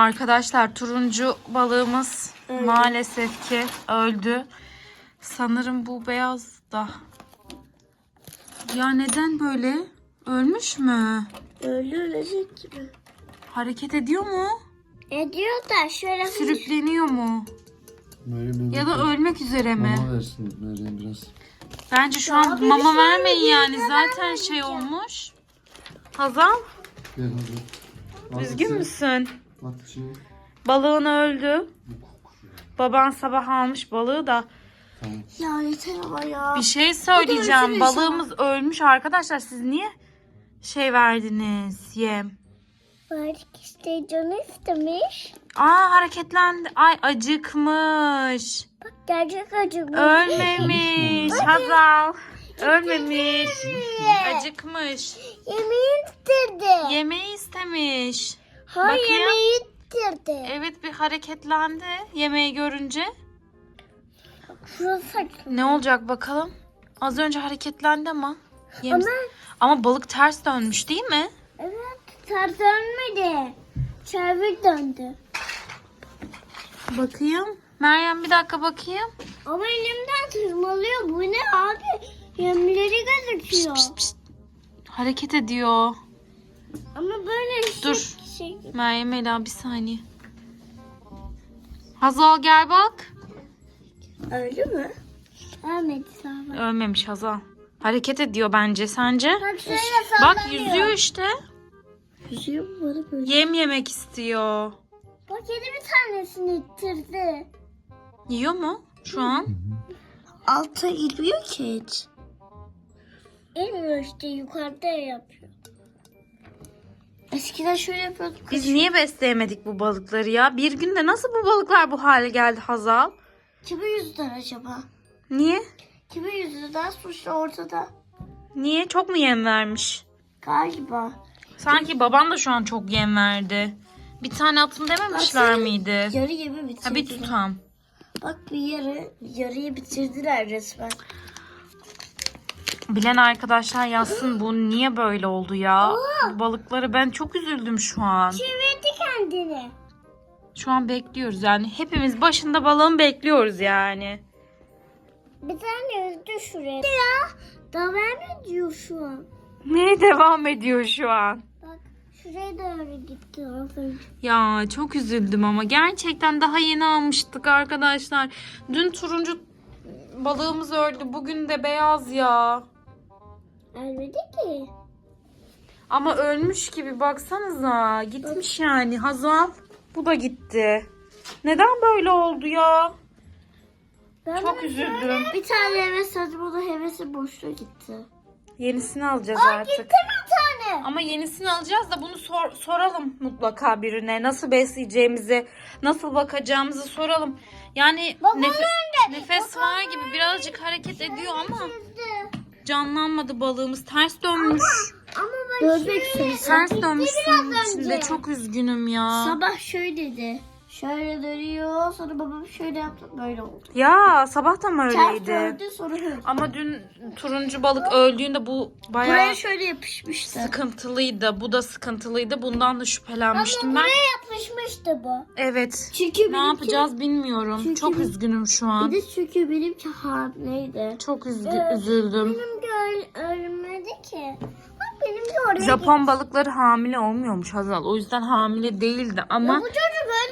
Arkadaşlar turuncu balığımız Öldü. maalesef ki öldü. Sanırım bu beyaz da. Ya neden böyle? Ölmüş mü? Öyle ölecek gibi. Hareket ediyor mu? Ediyor da şöyle Sürükleniyor mu? Meryem Ya da ölmek üzere mi? Mama versin Meryem biraz. Bence şu Ya an mama şöyle vermeyin yani. birine Zaten şey olmuş. Hazal, Gel hadi. üzgün müsün? Balığın öldü. Baban sabah almış balığı da. Tamam. Ya yeter ama ya. Bir şey söyleyeceğim. üzülüyor Balığımız ölmüş arkadaşlar. Siz niye şey verdiniz yem? Belki işte canı istemiş. Aa hareketlendi. Ay acıkmış. Bak gerçek acımış. Ölmemiş. Hazal. Ölmemiş. Acıkmış. Yemeği itirdi. Yemeği istemiş. Hayır Bakayım. yemeği itirdi. Evet bir hareketlendi yemeği görünce. Şurası. Ne olacak bakalım? Az önce hareketlendi ama. Yem- Ama Ama balık ters dönmüş değil mi? evet ters dönmedi. Çevir döndü. Bakayım. Meryem bir dakika bakayım. Ama elimden tırmalıyor. Bu ne abi? Yemleri gözüküyor. Hareket ediyor. Ama böyle Dur. Şey. Meryem Ela bir saniye. Hazal gel bak. Öldü mü? Ölmedi sağ Ölmemiş Hazal. Hareket ediyor bence sence? Bak şöyle Bak yüzüyor işte. Yüzüyor mu bana böyle? Yem yemek istiyor. Bak yedi bir tanesini ittirdi. Yiyor mu şu an? Alta girmiyor ki hiç. İnmiyor işte yukarıda yapıyor. Eskiden şöyle yapıyorduk. Biz niye besleyemedik bu balıkları ya? Bir günde nasıl bu balıklar bu hale geldi Hazal? Kime yüzünden acaba? Niye? Kime yüzünden suçlu ortada? Niye? Çok mu yem vermiş? Galiba. Sanki baban da şu an çok yem verdi. Bir tane atın dememişler Baksana, miydi? Yarı yemi Ha bitirdiler. bir tutam. Bak bir yarı, yarıyı bitirdiler resmen. Bilen arkadaşlar yazsın bu niye böyle oldu ya? Bu balıkları ben çok üzüldüm şu an. Çevirdi kendini. Şu an bekliyoruz yani. Hepimiz başında balığın bekliyoruz yani. Bir tane üzdü şuraya. Ya devam ediyor şu an. Ne devam ediyor şu an? Bak şuraya doğru gitti. Ya çok üzüldüm ama gerçekten daha yeni almıştık arkadaşlar. Dün turuncu balığımız öldü. Bugün de beyaz ya. Ölmedi ki. Ama ölmüş gibi baksanıza. Gitmiş yani Hazal. Bu da gitti. Neden böyle oldu ya? Ben Çok bunu üzüldüm. Bir tane heves hadi bu da hevesi boşluğa gitti. Yenisini alacağız Aa artık. gitti bir tane. Ama yenisini alacağız da bunu sor- soralım mutlaka birine. Nasıl besleyeceğimizi, nasıl bakacağımızı soralım. Yani Babam nerede? nefes var gibi birazcık hareket ediyor ama. Canlanmadı balığımız. Ters dönmüş. Ama ben şöyle. Ters dönmüş suyun içinde. Çok üzgünüm ya. Sabah şöyle dedi. Şöyle dönüyor. Sonra babam şöyle yaptı. Böyle oldu. Ya sabah da mı Ters öyleydi? döndü sonra öldü. Ama dün turuncu balık öldüğünde bu bayağı Buraya şöyle yapışmıştı. sıkıntılıydı. Bu da sıkıntılıydı. Bundan da şüphelenmiştim Ama ben. buraya yapışmıştı bu. Evet. Çünkü Ne benimki- yapacağız bilmiyorum. Çünkü Çok bir- üzgünüm şu an. Bir de çünkü benimki hamileydi. Çok üzgü- Evet. üzüldüm. Benimki öl- ölmedi ki. Bak benimki oraya Japon balıkları hamile olmuyormuş Hazal. O yüzden hamile değildi ama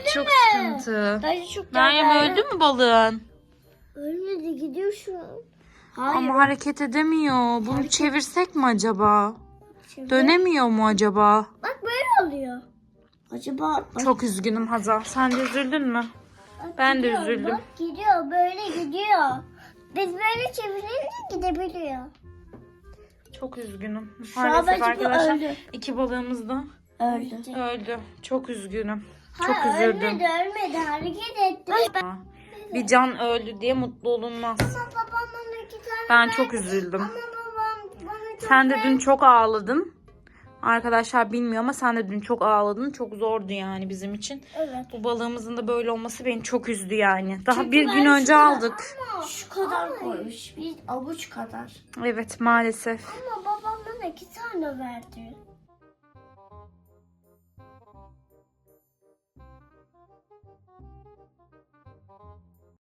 öldü çok mü? sıkıntı. Bence çok Meryem öldü mü balığın? Ölmedi gidiyor şu an. Hayır. Ama hareket edemiyor. Bunu çevirsek mi acaba? Şimdi- Dönemiyor mu acaba? Bak böyle oluyor. Acaba bak, Çok üzgünüm Hazal. Sen de üzüldün mü? bak ben de gidiyor, üzüldüm. Bak gidiyor böyle gidiyor. Biz böyle çevirince gidebiliyor. Çok üzgünüm. Şu an Maalesef arkadaşlar öldü. iki balığımız da Öldü. öldü. Çok üzgünüm. Çok Hayır, üzüldüm. Ölmedi ölmedi hareket etti. Bir can öldü diye mutlu olunmaz. Ama babam bana iki tane Ben çok üzüldüm. Ama babam bana çok Sen de dün çok ağladın. Arkadaşlar bilmiyor ama sen de dün çok ağladın. Çok zordu yani bizim için. Evet. Bu balığımızın da böyle olması beni çok üzdü yani. Daha Çünkü bir gün önce şurada- aldık. Şu kadar koymuş. Bir avuç kadar. Evet maalesef. Ama babam bana iki tane verdi.